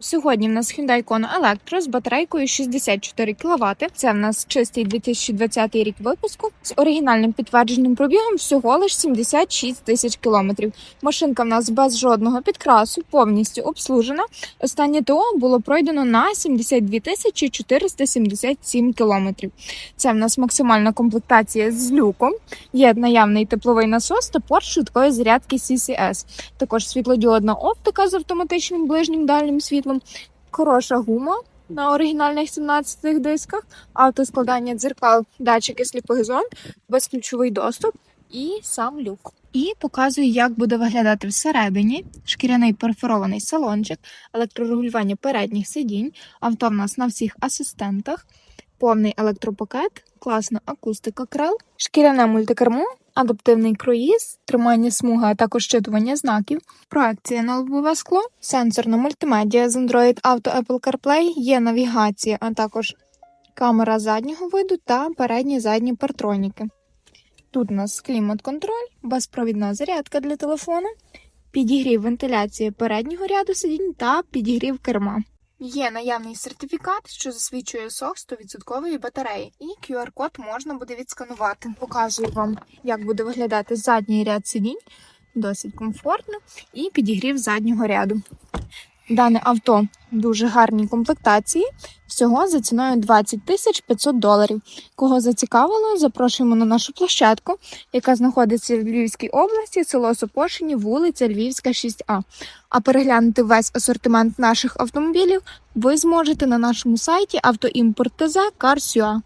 Сьогодні в нас Hyundai Kona Electro з батарейкою 64 кВт. Це в нас чистий 2020 рік випуску з оригінальним підтвердженим пробігом всього лиш 76 тисяч кілометрів. Машинка в нас без жодного підкрасу, повністю обслужена. Останнє ТО було пройдено на 72 тисячі 477 кілометрів. Це в нас максимальна комплектація з люком. Є наявний тепловий насос та порт швидкої зарядки CCS. Також світлодіодна оптика з автоматичним ближнім дальнім світлом, хороша гума на оригінальних 17 дисках, автоскладання дзеркал, датчики сліпих зон, безключовий доступ і сам люк. І показую, як буде виглядати всередині шкіряний перфорований салончик, електрорегулювання передніх сидінь, авто в нас на всіх асистентах, повний електропакет, класна акустика крил, шкіряне мультикермо, адаптивний круїз, тримання смуги, а також щитування знаків, проекція на лобове скло, сенсорна мультимедіа з Android Auto Apple CarPlay, є навігація, а також камера заднього виду та передні задні партроніки. Тут у нас клімат-контроль, безпровідна зарядка для телефона, підігрів вентиляції переднього ряду сидінь та підігрів керма. Є наявний сертифікат, що засвідчує сох 100% батареї, і QR-код можна буде відсканувати. Показую вам, як буде виглядати задній ряд сидінь, досить комфортно, і підігрів заднього ряду. Дане авто в дуже гарній комплектації, всього за ціною 20 тисяч 500 доларів. Кого зацікавило, запрошуємо на нашу площадку, яка знаходиться в Львівській області, село Сопошині, вулиця Львівська, 6А. А переглянути весь асортимент наших автомобілів ви зможете на нашому сайті автоімпорт.тз Cars.ua.